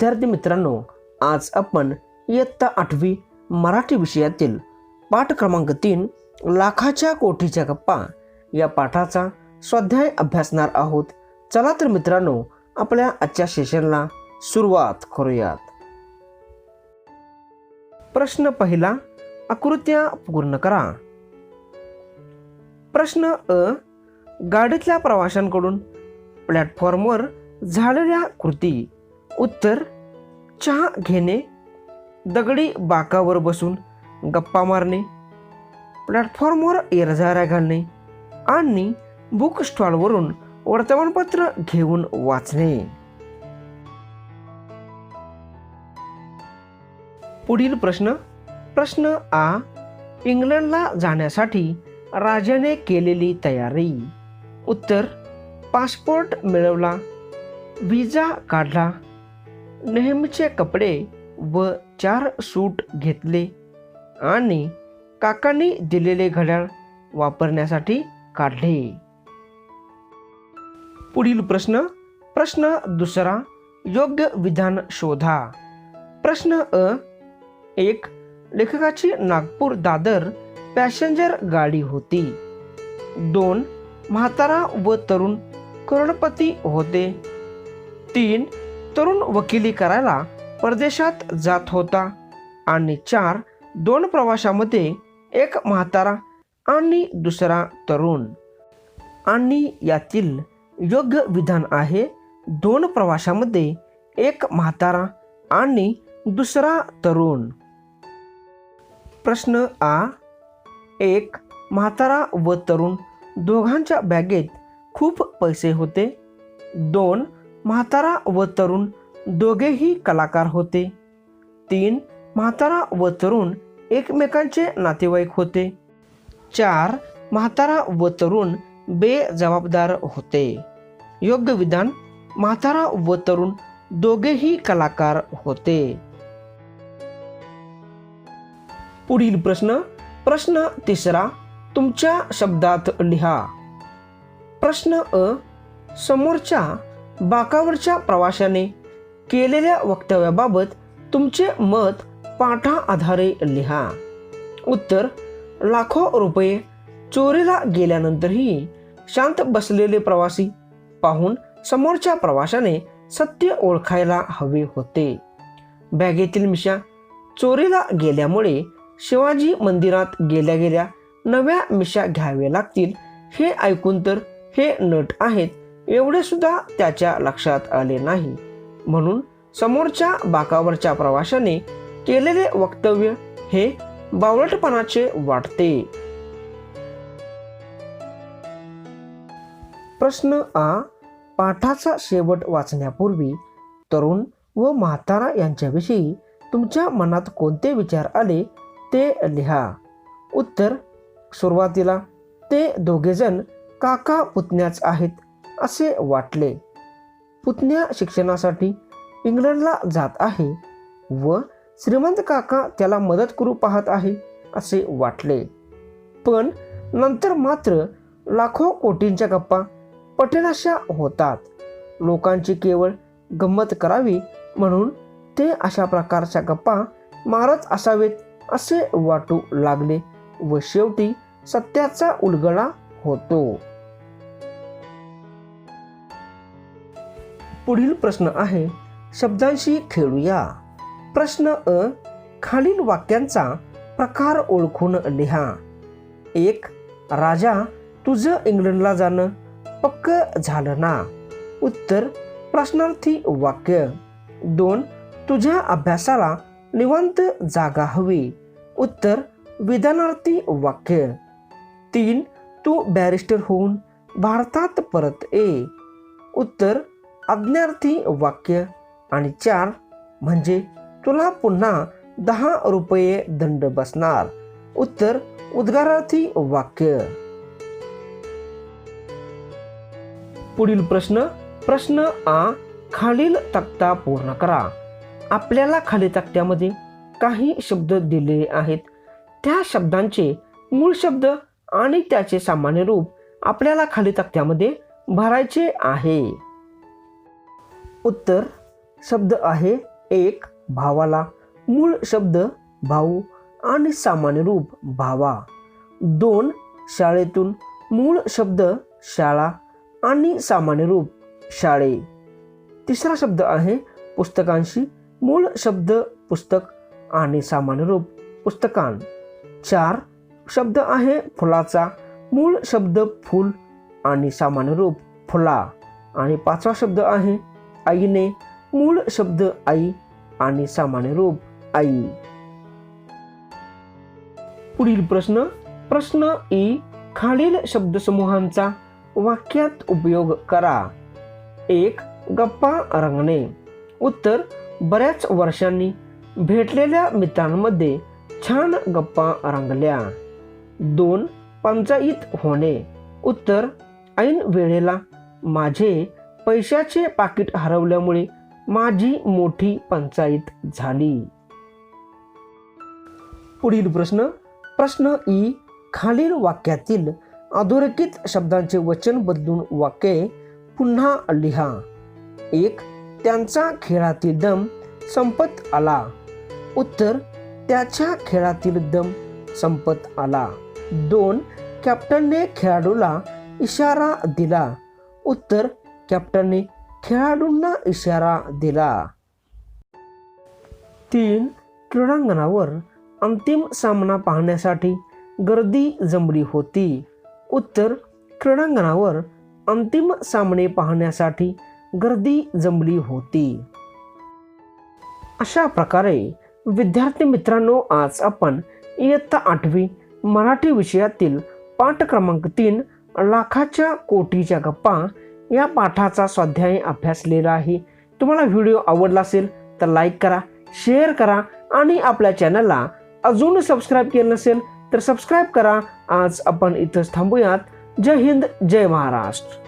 विद्यार्थी मित्रांनो आज आपण इयत्ता आठवी मराठी विषयातील पाठ क्रमांक तीन लाखाच्या कोठीच्या गप्पा या पाठाचा स्वाध्याय अभ्यासणार आहोत. चला तर मित्रांनो आपल्या आजच्या सेशनला सुरुवात करूयात. प्रश्न पहिला आकृत्या पूर्ण करा. प्रश्न अ गाडीतल्या प्रवाशांकडून प्लॅटफॉर्मवर झालेल्या कृती उत्तर चहा घेणे दगडी बाकावर बसून गप्पा मारणे प्लॅटफॉर्मवर येरझाऱ्या घालणे आणि बुक स्टॉलवरून वर्तमानपत्र घेऊन वाचणे. पुढील प्रश्न प्रश्न आ इंग्लंडला जाण्यासाठी राजाने केलेली तयारी. उत्तर पासपोर्ट मिळवला व्हिजा काढला नेहमीचे कपडे व चार सूट घेतले आणि काकांनी दिलेले घड्याळ वापरण्यासाठी काढले. पुढील प्रश्न प्रश्न दुसरा योग्य विधान शोधा. प्रश्न अ एक लेखकाची नागपूर दादर पॅसेंजर गाडी होती. दोन म्हातारा व तरुण करोडपती होते. तीन तरुण वकिली करायला परदेशात जात होता. आणि चार दोन प्रवाशामध्ये एक म्हातारा आणि दुसरा तरुण. आणि यातील योग्य विधान आहे दोन प्रवाशामध्ये एक म्हातारा आणि दुसरा तरुण. प्रश्न आ एक म्हातारा व तरुण दोघांच्या बॅगेत खूप पैसे होते. दोन म्हातारा व तरुण दोघेही कलाकार होते. तीन म्हातारा व तरुण एकमेकांचे नातेवाईक होते. चार म्हातारा व तरुण बेजबाबदार होते. योग्य विधान म्हातारा व तरुण दोघेही कलाकार होते. पुढील प्रश्न प्रश्न तिसरा तुमच्या शब्दात लिहा. प्रश्न अ समोरच्या बाकावरच्या प्रवाशाने केलेल्या वक्तव्याबाबत तुमचे मत पाठा आधारे लिहा. उत्तर लाखो रुपये चोरीला गेल्यानंतरही शांत बसलेले प्रवासी पाहून समोरच्या प्रवाशाने सत्य ओळखायला हवे होते. बॅगेतील मिशा चोरीला गेल्यामुळे शिवाजी मंदिरात गेल्या गेल्या नव्या मिशा घ्याव्या लागतील हे ऐकून तर हे नट आहेत एवढे सुद्धा त्याच्या लक्षात आले नाही. म्हणून समोरच्या बाकावरच्या प्रवाशाने केलेले वक्तव्य हे बावळटपणाचे वाटते. प्रश्न आ पाठाचा शेवट वाचण्यापूर्वी तरुण व म्हातारा यांच्याविषयी तुमच्या मनात कोणते विचार आले ते लिहा. उत्तर सुरुवातीला ते दोघेजण काका पुतण्याच आहेत. असे वाटले. पुतण्या शिक्षणासाठी इंग्लंडला जात आहे व श्रीमंत काका त्याला मदत करू पाहत आहे असे वाटले. पण नंतर मात्र लाखो कोटींच्या गप्पा पटेलाशा होतात. लोकांची केवळ गंमत करावी म्हणून ते अशा प्रकारच्या गप्पा मारत असावेत असे वाटू लागले व शेवटी सत्याचा उलगडा होतो. पुढील प्रश्न आहे शब्दांशी खेळूया. प्रश्न अ खालील वाक्यांचा प्रकार ओळखून लिहा. एक राजा तुझं इंग्लंडला जाणं पक्क झालं ना? उत्तर प्रश्नार्थी वाक्य. दोन तुझ्या अभ्यासाला निवांत जागा हवी. उत्तर विधानार्थी वाक्य. तीन तू बॅरिस्टर होऊन भारतात परत ये. उत्तर आज्ञार्थी वाक्य आणि चार म्हणजे तुला पुन्हा दहा रुपये दंड बसणार. उत्तर उद्गारार्थी वाक्य. पुढील प्रश्न प्रश्न आ खालील तक्ता पूर्ण करा. आपल्याला खाली तक्त्यामध्ये काही शब्द दिलेले आहेत. त्या शब्दांचे मूळ शब्द आणि त्याचे सामान्य रूप आपल्याला खाली तक्त्यामध्ये भरायचे आहे. उत्तर शब्द आहे एक भावाला. मूळ शब्द भाऊ आणि सामान्य रूप भावा. दोन शाळेतून. मूळ शब्द शाळा आणि सामान्य रूप शाळे. तिसरा शब्द आहे पुस्तकांशी. मूळ शब्द पुस्तक आणि सामान्य रूप पुस्तकां चार शब्द आहे फुलाचा. मूळ शब्द फूल आणि सामान्य रूप फुला. आणि पाचवा शब्द आहे आईने मूळ शब्द आई आणि सामान्य रूप आई. पुढील प्रश्न प्रश्न ई खालील शब्दसमूहांचा वाक्यात उपयोग करा. एक गप्पा रंगणे. उत्तर बऱ्याच वर्षांनी भेटलेल्या मित्रांमध्ये छान गप्पा रंगल्या. दोन पंचायत होणे. उत्तर ऐन वेळेला माझे पैशाचे पाकिट हरवल्यामुळे माझी मोठी पंचायत झाली. पुढील प्रश्न प्रश्न ई खालील वाक्यातील अधोरेखित शब्दांचे वचन बदलून वाक्ये पुन्हा लिहा. एक त्यांचा खेळातील दम संपत आला. उत्तर त्याच्या खेळातील दम संपत आला. दोन कॅप्टनने खेळाडूला इशारा दिला. उत्तर कॅप्टनने खेळाडूंना इशारा दिला. तीन क्रीडांगणावर अंतिम सामना पाहण्यासाठी गर्दी जमली होती. उत्तर क्रीडांगणावर अंतिम सामने पाहण्यासाठी गर्दी जमली होती. अशा प्रकारे विद्यार्थी मित्रांनो आज आपण इयत्ता आठवी मराठी विषयातील पाठ क्रमांक तीन लाखाच्या कोटीच्या गप्पा या पाठाचा स्वाध्याय अभ्यासलेला आहे. तुम्हाला व्हिडिओ आवडला असेल तर लाईक करा शेअर करा आणि आपल्या चॅनलला अजून सबस्क्राईब केलं नसेल तर सबस्क्राईब करा. आज आपण इथंच थांबूयात. जय हिंद जय महाराष्ट्र.